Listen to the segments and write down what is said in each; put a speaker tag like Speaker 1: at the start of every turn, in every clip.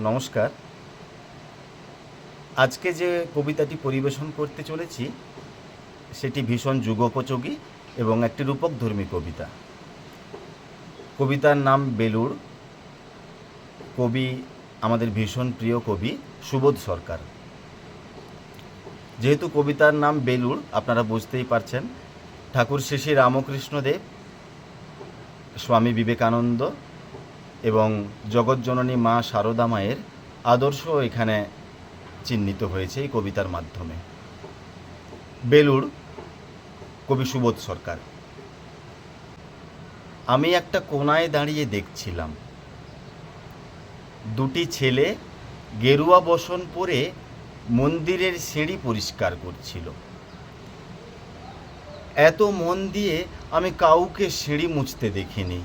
Speaker 1: নমস্কার। আজকে যে কবিতাটি পরিবেশন করতে চলেছি, সেটি ভীষণ যুগোপযোগী এবং একটি রূপকধর্মী কবিতা। কবিতার নাম বেলুড়। কবি, আমাদের ভীষণ প্রিয় কবি সুবোধ সরকার। যেহেতু কবিতার নাম বেলুড়, আপনারা বুঝতেই পারছেন, ঠাকুর শ্রী শ্রী রামকৃষ্ণদেব, স্বামী বিবেকানন্দ এবং জগৎজননী মা সারদা মায়ের আদর্শ এখানে চিহ্নিত হয়েছে এই কবিতার মাধ্যমে। বেলুড়, কবি সুবোধ সরকার। আমি একটা কোনায় দাঁড়িয়ে দেখছিলাম। দুটি ছেলে গেরুয়া বসন পরে মন্দিরের সিঁড়ি পরিষ্কার করছিল। এত মন দিয়ে আমি কাউকে সিঁড়ি মুছতে দেখিনি।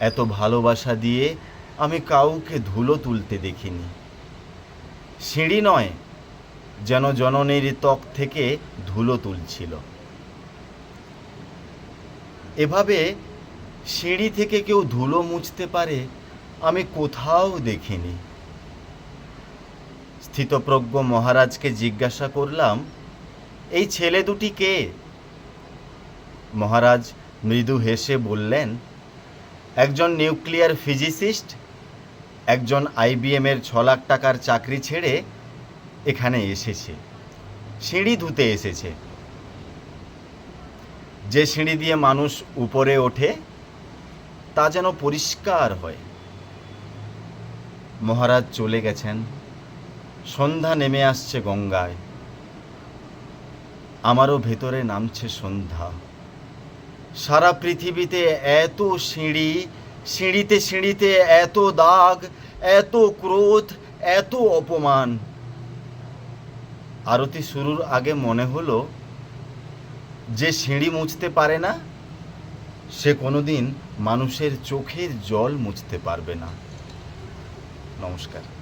Speaker 1: এত ভালোবাসা দিয়ে আমি কাউকে ধুলো তুলতে দেখিনি। সিঁড়ি নয়, যেন জননীর ত্বক থেকে ধুলো তুলছিল। এভাবে সিঁড়ি থেকে কেউ ধুলো মুছতে পারে, আমি কোথাও দেখিনি। স্থিতপ্রজ্ঞ মহারাজকে জিজ্ঞাসা করলাম, এই ছেলে দুটি কে? মহারাজ মৃদু হেসে বললেন একজন নিউক্লিয়ার ফিজিসিস্ট, একজন আইবিএমের ছ লাখ টাকার চাকরি ছেড়ে এখানে এসেছে। সিঁড়ি ধুতে এসেছে। যে সিঁড়ি দিয়ে মানুষ উপরে ওঠে, তা যেন পরিষ্কার হয়। মহারাজ চলে গেছেন। সন্ধ্যা নেমে আসছে গঙ্গায়। আমারও ভেতরে নামছে সন্ধ্যা। সারা পৃথিবীতে এত সিঁড়ি, সিঁড়িতে সিঁড়িতে এত দাগ, এত ক্রোধ, এত অপমান। আরতি শুরুর আগে মনে হলো, যে সিঁড়ি মুছতে পারে না, সে কোনোদিন মানুষের চোখের জল মুছতে পারবে না। নমস্কার।